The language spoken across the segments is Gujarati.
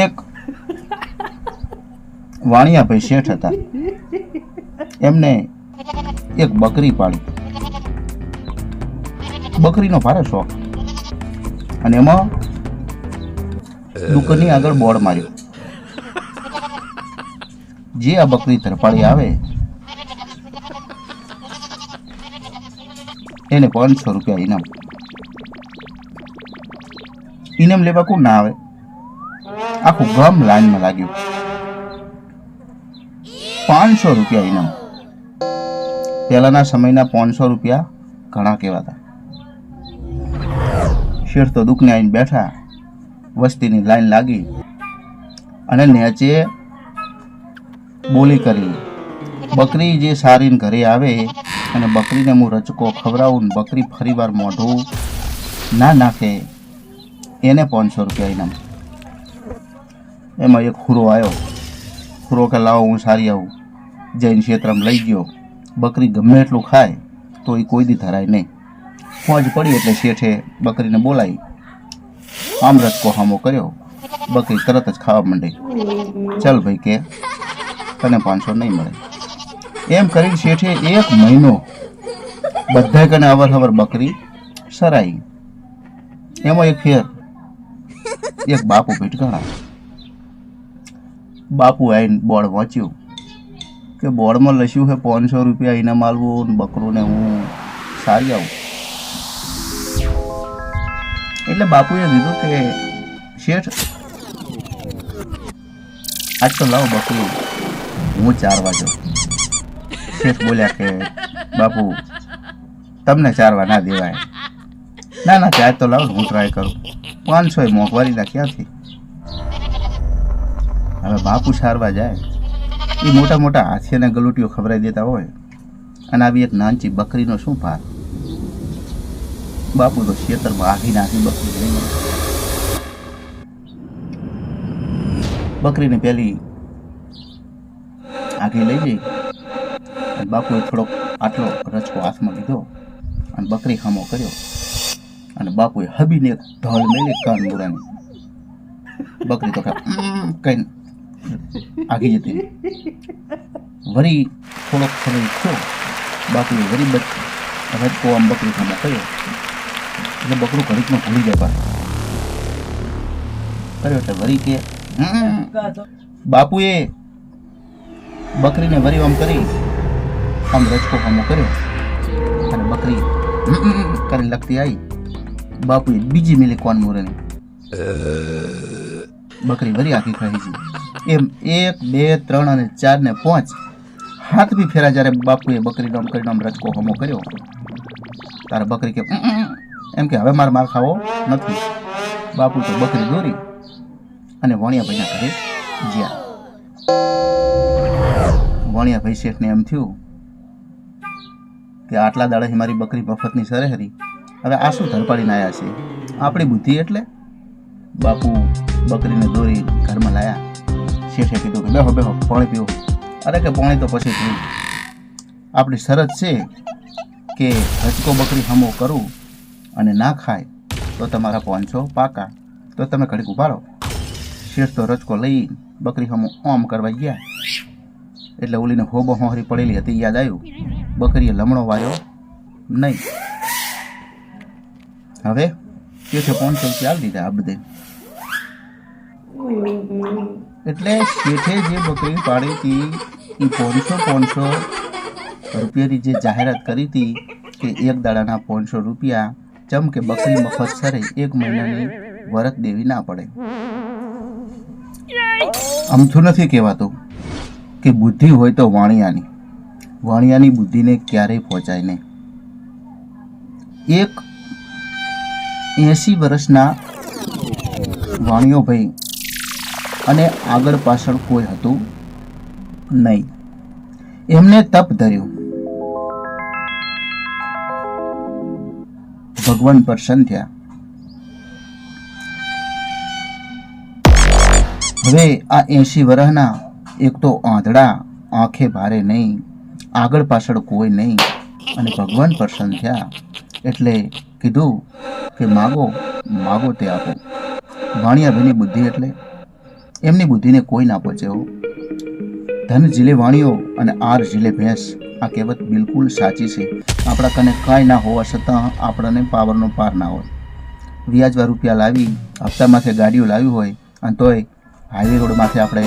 એક વાણિયાભાઈ શેઠ હતા. એમને એક બકરી પાળી. બકરીનો ભારે શોખ. અને એમાં દુકાનની આગળ બોર્ડ માર્યો. જે આ બકરી તરપાળી આવે, એને પાંચસો રૂપિયા ઇનામ. ઇનામ લેવા કોણ ના આવે? આખું ગામ લાઈનમાં લાગ્યું. પાંચસો રૂપિયા ઇનામ પહેલાના સમયના પાંચસો રૂપિયા ઘણા કહેવાતા. શેર તો દુઃખને આવીને બેઠા, વસ્તીની લાઈન લાગી અને નેચે બોલી કરી, બકરી જે સારીને ઘરે આવે અને બકરીને હું રચકો ખવડાવું બકરી ફરીવાર મોઢું ના નાખે એને પાંચસો રૂપિયા ઇનામ એમાં એક હુરો આવ્યો હુરો કે લાવો, હું સારી આવું. જૈન ક્ષેત્રમાં લઈ ગયો. બકરી ગમે એટલું ખાય, તો એ કોઈ દી ધરાય નહીં. ફોજ પડી એટલે શેઠે બકરીને બોલાવી. આમ રચકો હામો કર્યો. બકરી તરત જ ખાવા માંડી. ચાલ ભાઈ કે, તને પાંચસો નહીં મળે. એમ કરીને શેઠે એક મહિનો બધા કને અવર હવર બકરી સરાઈ. એમાં એક ફેર. એક બાપુ ભીટકાણા બાપુ આવીને બોર્ડ વાંચ્યું કે બોર્ડમાં લખ્યું છે, પાંચસો રૂપિયા ઇનામ આલવું ને બકરોને હું સારી આવું. એટલે બાપુએ કીધું કે, શેઠ, આજ તો લાવો બકરું, હું ચારવા જાઉં. શેઠ બોલ્યા કે, બાપુ, તમને ચારવા ના દેવાય. ના ના, ચાર તો લાવો હું ટ્રાય કરું. પાંચસો એ મોંઘવારીના ક્યાંથી? હવે બાપુ સારવા જાય. એ મોટા મોટા હાથીને ગલુટીઓ ખવડાવી દેતા હોય. અને આવી એક નાનચી બકરીનો શું ભાર? બાપુ તો ખેતરમાં આખી નાખી બકરી લઈ. બકરીને પેલી આખી લઈ જઈ અને બાપુએ થોડોક આટલો રચકો હાથમાં લીધો. અને બકરી ખામો કર્યો. અને બાપુએ હબીને એક ઢોલ મેલી કાન મુરાની બકરી તો કઈ આગી જતી વરી થોડોક સમય થયો બાપુએ વરી રજકો આમ બકરી ખામો કર્યો એટલે બકરું ઘડીકમાં ભૂલી જાય પાછું કર્યો એટલે વરી કે. બાપુએ બકરીને વરી આમ કરી આમ રજકો સામો કર્યો અને બકરી કરીને કરી લગતી આવી બાપુએ બીજી મિલી કોન મોરેની બકરી વરી આખી ખાઈ છે એમ એક બે ત્રણ અને ચાર ને પાંચ હાથ બી ફેરા જ્યારે બાપુએ બકરી આમ કરી આમ રચકો હમો કર્યો તારે બકરી કે. એમ કે હવે મારે માર ખાવો નથી બાપુ તો બકરી દોરી અને વણિયાભાઈના ઘરે જ્યાં વણિયાભાઈ શેઠને એમ થયું કે આટલા દાડે મારી બકરી મફતની સરે હરી હવે આ શું ધરપાડીને આવ્યા છે? આપણી બુદ્ધિ એટલે? બાપુ બકરીને દોરી ઘરમાં લાયા. શેઠે કીધું કે બેહો બેહો, પાણી પીવો અરે કે પાણી તો પછી પીવું. આપણી શરત છે કે હચકો બકરી હમો કરું અને ના ખાય તો તમારા પાંચસો પાકા. તો તમે ઘડીક ઊભા શેઠ તો રચકો લઈ બકરી હમો ઓમ કરવા ગયા. એટલે ઓલીને હોબો હોહરી પડેલી હતી, યાદ આવ્યું? બકરીએ લમણો વાયો નહીં. હવે શેઠે પાંચસો રૂપિયા ચાલ દીધા આ બધે. એટલે શેઠે જે બકરી પાડી હતી એ પાંચસો પાંચસો રૂપિયાની જે જાહેરાત કરી હતી કે એક દાડાના પાંચસો રૂપિયા, ચમ કે બકરી મફત સરે, એક મહિનાની વરત દેવી ના પડે. અમથું નથી કહેવાતું કે બુદ્ધિ હોય તો વાણિયાની. વાણિયાની બુદ્ધિને ક્યારેય પહોંચાય નહીં. એક એંસી વર્ષના વાણિયોભાઈ. અને આગળ પાછળ કોઈ હતું નહીં. એમને તપ ધર્યું. ભગવાન પ્રસન્ન થયા. હવે આ એંશી વર્ષના એક તો આંધળા આંખે ભારે નહીં, આગળ પાછળ કોઈ નહીં, અને ભગવાન પ્રસન્ન થયા. એટલે કીધું કે માગો માગો તે આપો. વાણિયાભાઈની બુદ્ધિ એટલે એમની બુદ્ધિને કોઈ ના પહોંચે હો. ધન ઝીલે વાણિયો અને આર ઝીલે ભેંસ, આ કહેવત બિલકુલ સાચી છે. આપણા કને કાંઈ ના હોવા છતાં આપણને પાવરનો પાર ના હોય. વ્યાજવા રૂપિયા લાવી હપ્તામાંથી ગાડીઓ લાવી હોય, અને તોય હાઈવે રોડમાંથી આપણે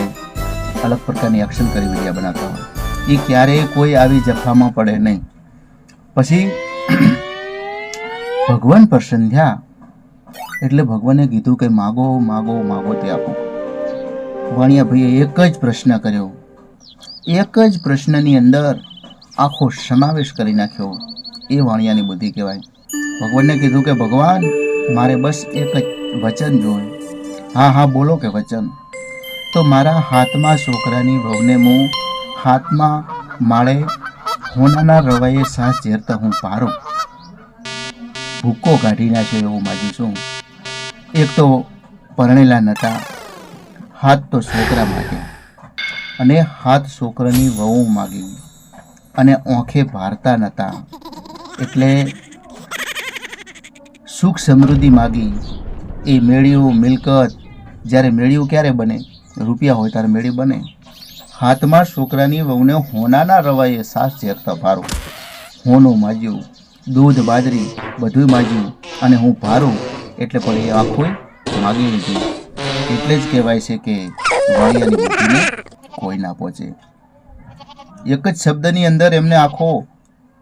અલગ પ્રકારની એક્શન કરી વિડીયા બનાવતા હોય. એ ક્યારેય કોઈ આવી જફામાં પડે નહીં. પછી ભગવાન પ્રસન્ન થયા એટલે ભગવાને કીધું કે માગો માગો માગો તે આપો. વાણિયાભાઈએ એક જ પ્રશ્ન કર્યો. એક જ પ્રશ્નની અંદર આખો સમાવેશ કરી નાખ્યો. એ વાણિયાની બુદ્ધિ કહેવાય. ભગવાનને કીધું કે, ભગવાન, મારે બસ એક જ વચન જોયું હા હા, બોલો કે વચન. તો મારા હાથમાં છોકરાની વહુને હું હાથમાં માળે હોનાના રવાયે સાસ ઝેરતા હું પારું. ભૂક્કો કાઢી નાખ્યો એવું માગી છું. એક તો પરણેલા નતા, હાથ તો છોકરા માગ્યા. અને હાથ છોકરાની વહુ માગી. અને ઓંખે ભારતા નતા, એટલે સુખ સમૃદ્ધિ માગી. એ મેળ્યું મિલકત, જ્યારે મેળિયું ક્યારે બને? રૂપિયા હોય ત્યારે મેળી બને. હાથમાં છોકરાની વહુને હોનાના રવાએ સાસ ઝેરતા ભારું. હોનું માજ્યું. દૂધ, બાજરી બધું માજ્યું અને હું ભારું એટલે પણ એ આખું માગી લીધું. એટલે જ કહેવાય છે કે કોઈ ના પહોંચે. એક જ શબ્દની અંદર એમને આખો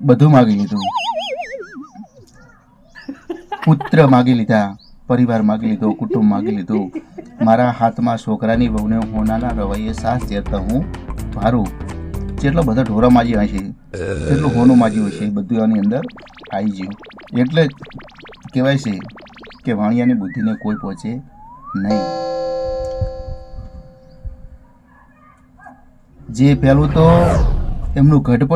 બધું માગી લીધું. પુત્ર માગી લીધા, પરિવાર માગી લીધો, કુટુંબ માગી લીધું. મારા હાથમાં છોકરાની વહુને હોનાના રવૈયે સાસ ઝેરતા હું ભારું. જેટલો બધો ઢોરા માજી હશે જેટલું હોનું માજ્યું છે એ બધું આની અંદર? આવી ગયું એટલે જ કહેવાય છે કે વાણિયાની બુદ્ધિને કોઈ પહોંચે નહીં. જે પહેલું તો એમનું ઘડપણ